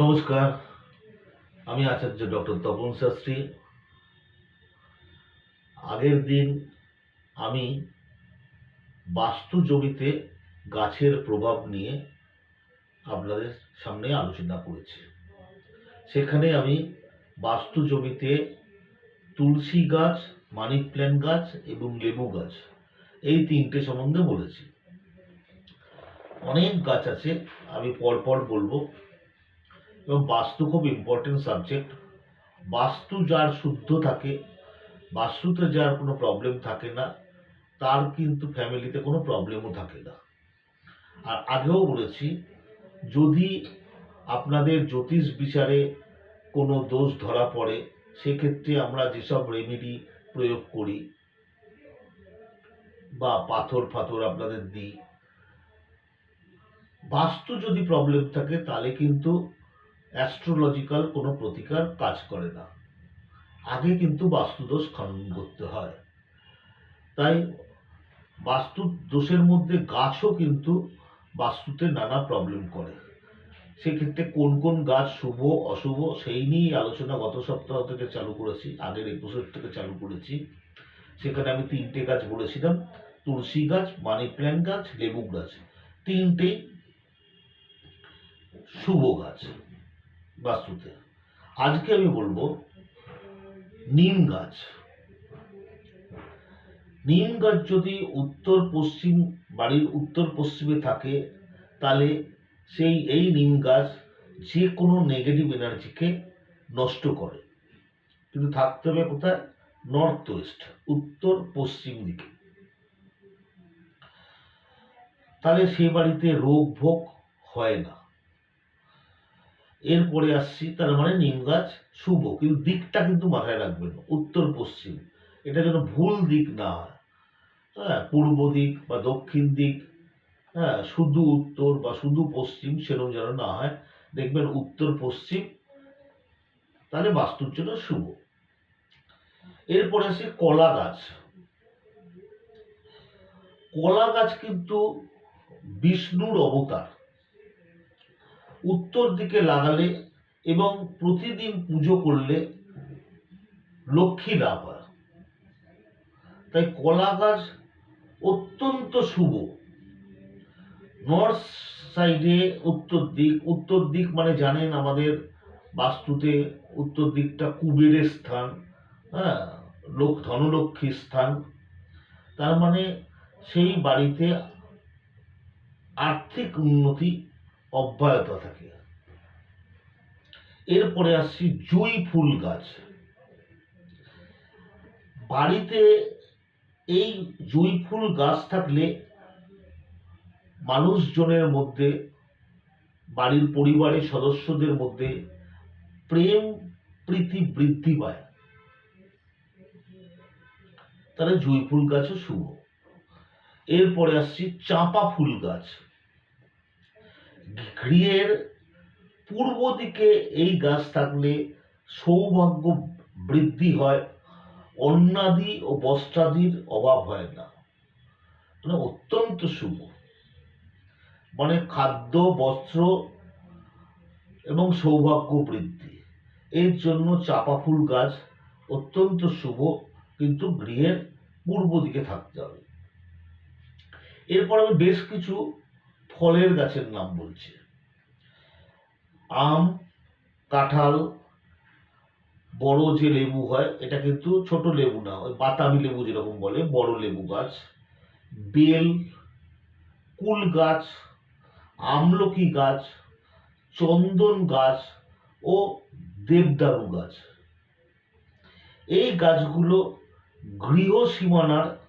নমস্কার, আমি আচার্য ডক্টর তপন শাস্ত্রী। আগের দিন আমি বাস্তু জমিতে গাছের প্রভাব নিয়ে আপনাদের সামনে আলোচনা করেছি। সেখানে আমি বাস্তু জমিতে তুলসী গাছ মানি প্ল্যান্ট গাছ এবং লেবু গাছ এই তিনটে সম্বন্ধে বলেছি। অনেক গাছ আছে, আমি পরপর বলব। এবং বাস্তু খুব ইম্পর্টেন্ট সাবজেক্ট বাস্তু যার শুদ্ধ থাকে, বাস্তুতে যার কোনো প্রবলেম থাকে না, তার কিন্তু ফ্যামিলিতে কোনো প্রবলেমও থাকে না। আর আগেও বলেছি, যদি আপনাদের জ্যোতিষ বিচারে কোনো দোষ ধরা পড়ে, সেক্ষেত্রে আমরা যেসব রেমিডি প্রয়োগ করি বা পাথর ফাথর আপনাদের দিই, বাস্তু যদি প্রবলেম থাকে, তাহলে কিন্তু অ্যাস্ট্রোলজিক্যাল কোনো প্রতিকার কাজ করে না। আগে কিন্তু বাস্তুদোষ খনন করতে হয়। তাই বাস্তু দোষের মধ্যে গাছও কিন্তু বাস্তুতে নানা প্রবলেম করে। সেক্ষেত্রে কোন কোন গাছ শুভ, অশুভ, সেই নিয়েই আলোচনা গত সপ্তাহ থেকে চালু করেছি, আগের এপিসোড থেকে চালু করেছি। সেখানে আমি তিনটে গাছ বলেছিলাম, তুলসী গাছ মানি প্ল্যান্ট গাছ, লেবু গাছ। তিনটেই শুভ গাছ। বাস্তুতে। আজকে আমি বলব নিম গাছ। নিম গাছ যদি উত্তর পশ্চিম বাড়ির উত্তর পশ্চিমে থাকে, তাহলে সেই এই নিম গাছ যে কোনো নেগেটিভ এনার্জিকে নষ্ট করে। কিন্তু থাকতে হবে কোথায়? নর্থ ওয়েস্ট উত্তর পশ্চিম দিকে। তাহলে সেই বাড়িতে রোগ ভোগ হয় না। এরপরে আসছি, তার মানে নিম গাছ শুভ, কিন্তু দিকটা কিন্তু মাথায় রাখবেন উত্তর পশ্চিম। এটা যেন ভুল দিক না হয়। হ্যাঁ পূর্ব দিক বা দক্ষিণ দিক হ্যাঁ শুধু উত্তর বা শুধু পশ্চিম সেরকম যেন না হয়, দেখবেন উত্তর পশ্চিম, তাহলে বাস্তুর জন্য শুভ। এরপরে আসি কলা গাছ। কলা গাছ কিন্তু বিষ্ণুর অবতার। উত্তর দিকে লাগালে এবং প্রতিদিন পুজো করলে লক্ষ্মী লাভ হয়। তাই কলা গাছ অত্যন্ত শুভ। নর্থ সাইডে উত্তর দিক উত্তর দিক মানে জানেন আমাদের বাস্তুতে উত্তর দিকটা কুবেরের স্থান হ্যাঁ লোক ধনলক্ষ্মীর স্থান। তার মানে সেই বাড়িতে আর্থিক উন্নতি অব্যাহত থাকে। এরপরে আসছি জুঁই ফুল গাছ। বাড়িতে এই জুঁই ফুল গাছ থাকলে মানুষজনের মধ্যে, বাড়ির পরিবারের সদস্যদের মধ্যে প্রেম প্রীতি বৃদ্ধি পায়। তাহলে জুঁই ফুল গাছও শুভ। এরপরে আসছি চাঁপা ফুল গাছ। গৃহের পূর্ব দিকে এই গাছ থাকলে সৌভাগ্য বৃদ্ধি হয় অন্নাদি ও বস্ত্রাদির অভাব হয় না। মানে অত্যন্ত শুভ। মানে খাদ্য, বস্ত্র এবং সৌভাগ্য বৃদ্ধি। এর জন্য চাপা ফুল গাছ অত্যন্ত শুভ, কিন্তু গৃহের পূর্ব দিকে থাকতে হবে। এরপর আমি বেশ কিছু ফলের গাছের নাম বলছি। আম, কাঁঠাল, বড় যে লেবু হয়, এটা কিন্তু ছোট লেবু না, ওই বাতাবি লেবু যেরকম বলে, বড় লেবু গাছ। বেল, কুল গাছ, আমলকি গাছ, চন্দন গাছ ও দেবদারু গাছ। এই গাছগুলো গৃহ সীমানার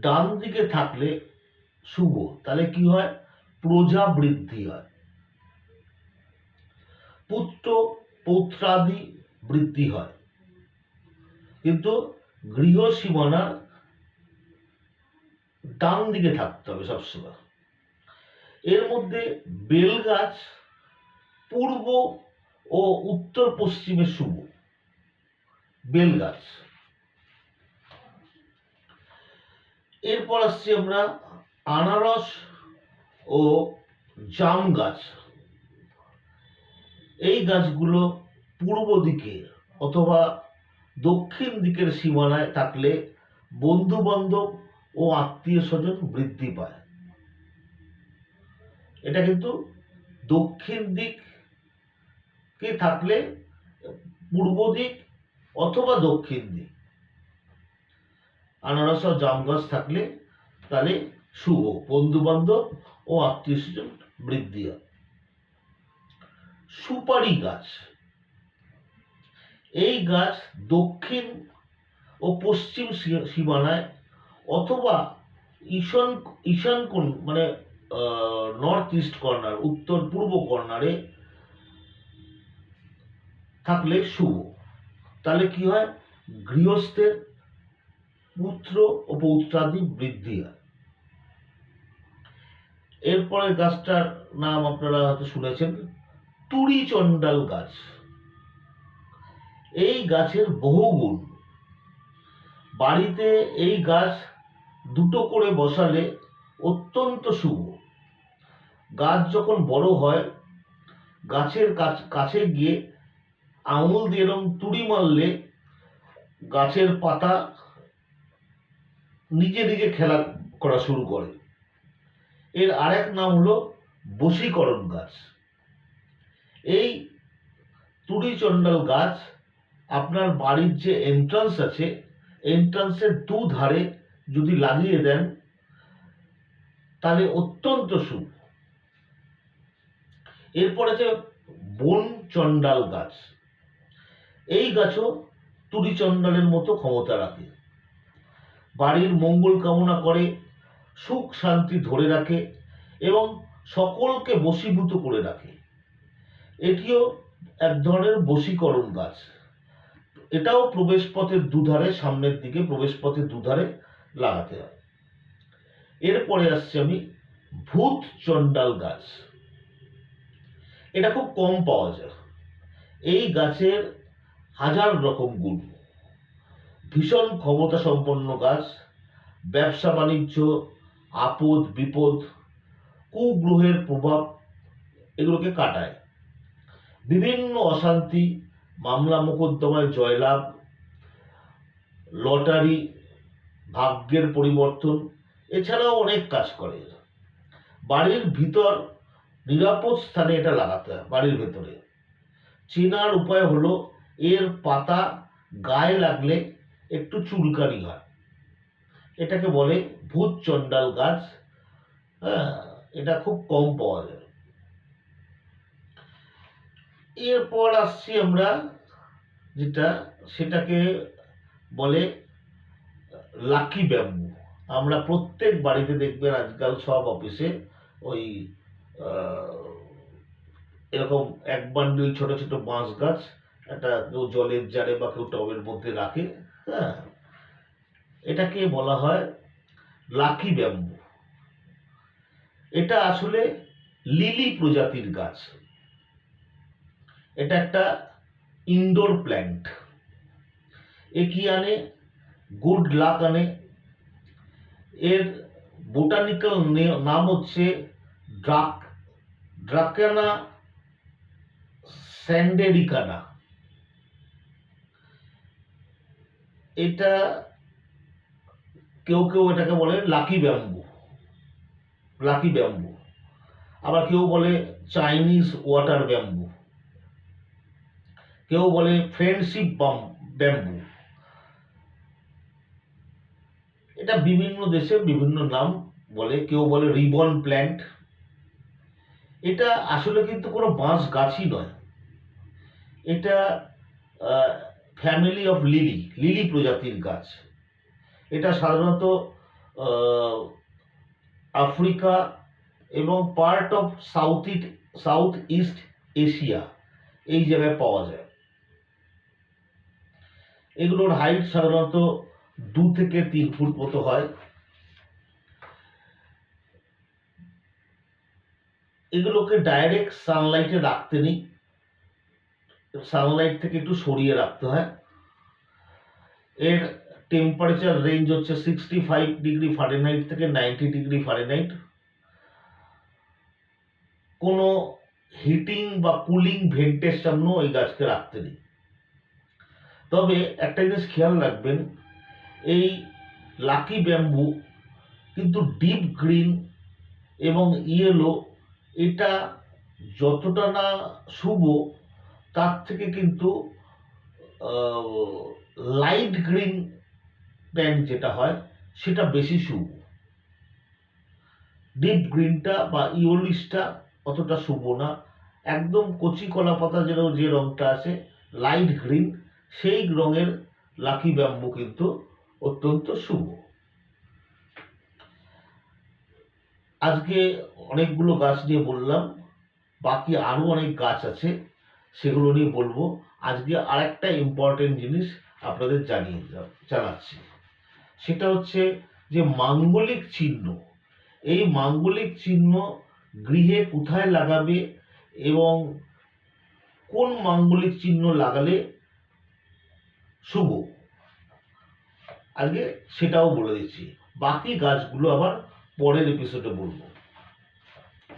ডান দিকে থাকলে শুভ। তাহলে কি হয়? প্রজা বৃদ্ধি হয়। পুত্র পৌত্রাদি বৃদ্ধি হয়। কিন্তু গৃহ সীমানার ডান দিকে থাকতে হবে সবসময়। এর মধ্যে বেল গাছ পূর্ব ও উত্তর পশ্চিমে শুভ। বেল গাছ এরপর আসছি আমরা আনারস ও জাম গাছ। এই গাছগুলো পূর্ব দিকে অথবা দক্ষিণ দিকের সীমানায় থাকলে বন্ধু বান্ধব ও আত্মীয় স্বজন বৃদ্ধি পায়। এটা কিন্তু দক্ষিণ দিক কে থাকলে পূর্ব দিক অথবা দক্ষিণ দিক। আনারস জাম গাছ থাকলে তাহলে শুভ। বন্ধু বান্ধব ও আত্মীয় স্বজন বৃদ্ধি হয়। সুপারি গাছ। এই গাছ দক্ষিণ ও পশ্চিম সীমানায় অথবা ঈশান ঈশান কোণ মানে নর্থ ইস্ট কর্নার উত্তর পূর্ব কর্নারে থাকলে শুভ। তাহলে কি হয়? গৃহস্থের পুত্র ও পৌত্রাদি বৃদ্ধি হয়। এরপরে গাছটার নাম আপনারা হয়তো শুনেছেন তুরি চণ্ডাল গাছ। এই গাছের বহু গুণ। বাড়িতে এই গাছ দুটো করে বসালে অত্যন্ত শুভ। গাছ যখন বড় হয়, গাছের কাছ- গিয়ে আঙুল দিয়ে এরকম তুড়ি মারলে গাছের পাতা নিজে নিজে খেলা করা শুরু করে। এর আরেক নাম হলো বশীকরণ গাছ। এই তুড়ি চণ্ডাল গাছ আপনার বাড়ির যে এন্ট্রান্স আছে এন্ট্রান্সের দু ধারে যদি লাগিয়ে দেন, তাহলে অত্যন্ত শুভ। এরপর আছে বন চণ্ডাল গাছ। এই গাছও তুড়ি চণ্ডালের মতো ক্ষমতা রাখে। বাড়ির মঙ্গল কামনা করে সুখ শান্তি ধরে রাখে এবং সকলকে বশীভূত করে রাখে। এটিও এক ধরনের বশীকরণ গাছ। এটাও প্রবেশপথের দুধারে, সামনের দিকে প্রবেশপথের দুধারে লাগাতে হয়। এরপরে আসছি আমি ভূত চণ্ডাল গাছ। এটা খুব কম পাওয়া যায়। এই গাছের হাজার রকম গুণ। ভীষণ ক্ষমতা সম্পন্ন গাছ ব্যবসা বাণিজ্য আপদ, বিপদ, কুগ্রহের প্রভাব এগুলোকে কাটায়। বিভিন্ন অশান্তি, মামলা, মোকদ্দমায় জয়লাভ, লটারি, ভাগ্যের পরিবর্তন, এছাড়াও অনেক কাজ করে। বাড়ির ভিতর নিরাপদ স্থানে এটা লাগাতে হয়, বাড়ির ভেতরে। চেনার উপায় হলো, এর পাতা গায়ে লাগলে একটু চুলকানি হয়। এটাকে বলে ভূত চণ্ডাল গাছ হ্যাঁ এটা খুব কম পাওয়া যায়। এরপর আসছি আমরা, যেটা সেটাকে বলে লাকি ব্যাম্বু। আমরা প্রত্যেক বাড়িতে দেখবেন আজকাল সব অফিসে ওই এরকম এক বান্ডিল ছোট ছোট বাঁশ গাছ, একটা কেউ জলের জারে বা কেউ টবের মধ্যে রাখে হ্যাঁ। এটাকে বলা হয় লাকি ব্যাম্বু। এটা আসলে লিলি প্রজাতির গাছ। এটা একটা ইনডোর প্ল্যান্ট এ কি আনে? গুড লাক আনে। এর বোটানিক্যাল নাম হচ্ছে ড্রাক, ড্রাকানা স্যান্ডেরিকানা। এটা কেউ কেউ এটাকে বলে লাকি ব্যাম্বু লাকি ব্যাম্বু। আবার কেউ বলে চাইনিজ ওয়াটার ব্যাম্বু। কেউ বলে ফ্রেন্ডশিপ ব্যাম্বু। এটা বিভিন্ন দেশে বিভিন্ন নাম বলে, কেউ বলে রিবন প্ল্যান্ট। এটা আসলে কিন্তু কোনো বাঁশ গাছই নয়। এটা ফ্যামিলি অফ লিলি লিলি প্রজাতির গাছ। এটা সাধারণত আফ্রিকা এবং part of south it south east Asia এই জায়গায় পাওয়া যায়। এগুলোর হাইট সাধারণত দু থেকে তিন ফুট মতো হয়। এগুলোকে ডাইরেক্ট সানলাইটে রাখতে নেই। সানলাইট থেকে একটু সরিয়ে রাখতে হয়। এর টেম্পারেচার রেঞ্জ হচ্ছে সিক্সটি ফাইভ ডিগ্রি ফারেনহাইট থেকে নাইনটি ডিগ্রি ফারেনহাইট কোনো হিটিং বা কুলিং ভেন্টের সামনেও এই গাছকে রাখতে নেই। তবে একটা জিনিস খেয়াল রাখবেন, এই লাকি ব্যাম্বু কিন্তু ডিপ গ্রিন এবং ইয়েলো এটা যতটা না শুভ, তার থেকে কিন্তু লাইট গ্রিন প্যান্ট যেটা হয়, সেটা বেশি শুভ। ডিপ গ্রিনটা বা ইওলিশটা অতটা শুভ না। একদম কচি কলা পাতা যেন যে রংটা আছে লাইট গ্রিন সেই রঙের লাকি ব্যাম্বু কিন্তু অত্যন্ত শুভ। আজকে অনেকগুলো গাছ নিয়ে বললাম, বাকি আরও অনেক গাছ আছে, সেগুলো নিয়ে বলব। আজকে আরেকটা ইম্পর্টেন্ট জিনিস আপনাদের জানিয়ে জানাচ্ছি। সেটা হচ্ছে যে মাঙ্গলিক চিহ্ন। এই মাঙ্গলিক চিহ্ন গৃহে কোথায় লাগাবে এবং কোন মাঙ্গলিক চিহ্ন লাগালে শুভ? আজকে সেটাও বলে দিচ্ছি। বাকি গাছগুলো আবার পরের এপিসোডে বলব।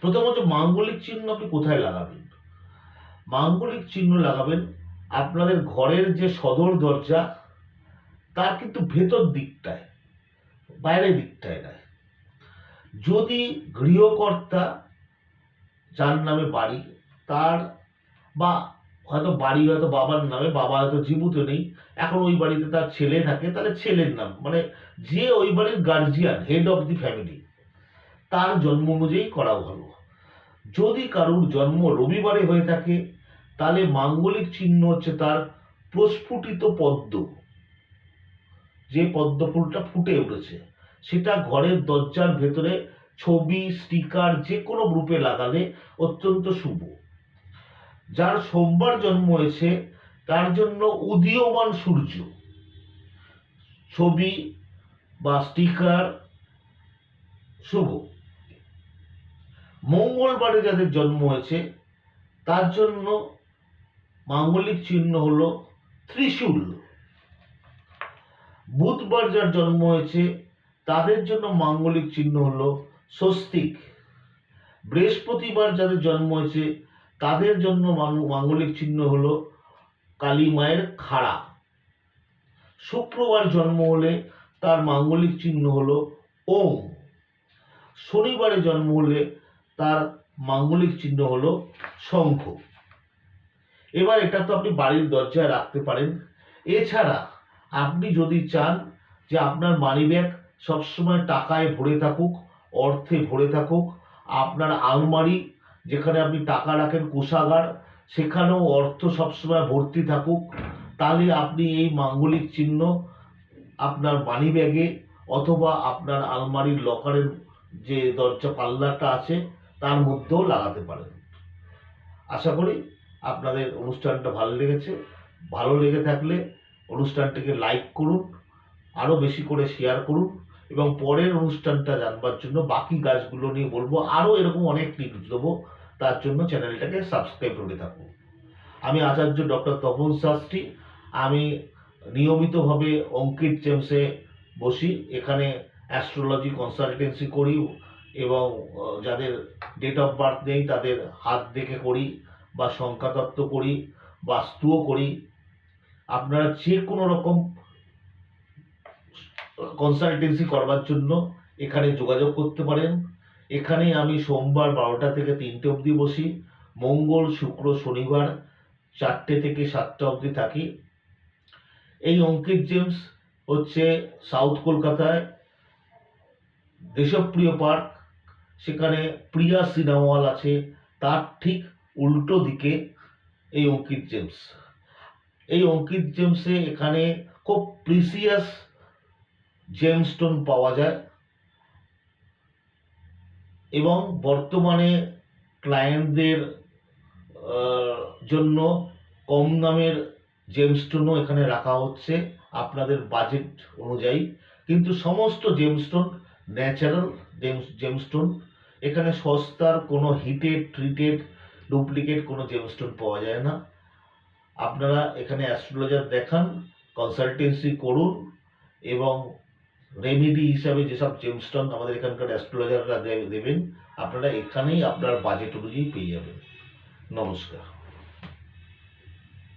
প্রথমত মাঙ্গলিক চিহ্ন আপনি কোথায় লাগাবেন? মাঙ্গলিক চিহ্ন লাগাবেন আপনাদের ঘরের যে সদর দরজা তার কিন্তু ভেতর দিকটায়, বাইরের দিকটায় নয়। যদি গৃহকর্তা যার নামে বাড়ি, তার বা হয়তো বাড়ি, হয়তো বাবার নামে, বাবা হয়তো জীবিত নেই, এখন ওই বাড়িতে তার ছেলে থাকে, তাহলে ছেলের নাম মানে যে ওই বাড়ির guardian head of the family তার জন্ম অনুযায়ী করা ভালো। যদি কারুর জন্ম রবিবারে হয়ে থাকে, তাহলে মাঙ্গলিক চিহ্ন হচ্ছে তার প্রস্ফুটিত পদ্ম। যে পদ্ম ফুলটা ফুটে উঠেছে, সেটা ঘরের দরজার ভেতরে ছবি স্টিকার যে কোনো রূপে লাগালে অত্যন্ত শুভ। যার সোমবার জন্ম হয়েছে, তার জন্য উদীয়মান সূর্য। ছবি বা স্টিকার শুভ। মঙ্গলবারে যাদের জন্ম হয়েছে, তার জন্য মাঙ্গলিক চিহ্ন হলো ত্রিশূল। বুধবার যার জন্ম হয়েছে, তাদের জন্য মাঙ্গলিক চিহ্ন হল স্বস্তিক। বৃহস্পতিবার যাদের জন্ম হয়েছে, তাদের জন্য মাঙ্গলিক চিহ্ন হল কালী মায়ের খাড়া। শুক্রবার জন্ম হলে তার মাঙ্গলিক চিহ্ন হল ওম। শনিবারে জন্ম হলে তার মাঙ্গলিক চিহ্ন হল শঙ্খ। এবার এটা তো আপনি বাড়ির দরজায় রাখতে পারেন। এছাড়া আপনি যদি চান যে আপনার মানি ব্যাগ সবসময় টাকায় ভরে থাকুক, অর্থে ভরে থাকুক, আপনার আলমারি যেখানে আপনি টাকা রাখেন, কোষাগার, সেখানেও অর্থ সবসময় ভর্তি থাকুক, তাহলে আপনি এই মাঙ্গলিক চিহ্ন আপনার মানি ব্যাগে অথবা আপনার আলমারির লকারের যে দরজা পাল্লাটা আছে, তার মধ্যেও লাগাতে পারেন। আশা করি আপনাদের অনুষ্ঠানটা ভালো লেগেছে। ভালো লেগে থাকলে অনুষ্ঠানটিকে লাইক করুন আরও বেশি করে শেয়ার করুন এবং পরের অনুষ্ঠানটা জানবার জন্য বাকি গাছগুলো নিয়ে বলব আরও এরকম অনেক টিপস দেবো, তার জন্য চ্যানেলটাকে সাবস্ক্রাইব করে থাকুন আমি আচার্য ডক্টর তপন শাস্ত্রী, আমি নিয়মিতভাবে অঙ্কিত জেমসে বসি, এখানে অ্যাস্ট্রোলজি কনসালটেন্সি করি এবং যাদের ডেট অফ বার্থ নেই তাদের হাত দেখে করি বা সংখ্যাতত্ত্ব করি, বাস্তুও করি। আপনারা যে কোনো রকম কনসালটেন্সি করবার জন্য এখানে যোগাযোগ করতে পারেন। এখানে আমি সোমবার বারোটা থেকে তিনটে অবধি বসি। মঙ্গল, শুক্র, শনিবার চারটে থেকে সাতটা অবধি থাকি। এই অঙ্কিত জেমস হচ্ছে সাউথ কলকাতায় দেশপ্রিয় পার্ক। সেখানে প্রিয়া সিনেমা হল আছে। তার ঠিক উল্টো দিকে এই অঙ্কিত জেমস। এই অঙ্কিত জেমসে এখানে খুব প্রিসিয়াস জেমস্টোন পাওয়া যায়। এবং বর্তমানে ক্লায়েন্টদের জন্য কম দামের জেমস্টোনও এখানে রাখা হচ্ছে আপনাদের বাজেট অনুযায়ী। কিন্তু সমস্ত জেমস্টোন ন্যাচারাল জেমস্টোন এখানে সস্তার কোনো হিটেড ট্রিটেড ডুপ্লিকেট কোনো জেমস্টোন পাওয়া যায় না। আপনারা এখানে অ্যাস্ট্রোলজার দেখান কনসালটেন্সি করুন এবং রেমিডি হিসাবে যেসব জেমস্টন আমাদের এখানকার অ্যাস্ট্রোলজাররা দেবেন, আপনারা এখানেই আপনার বাজেট অনুযায়ী পেয়ে যাবেন। নমস্কার।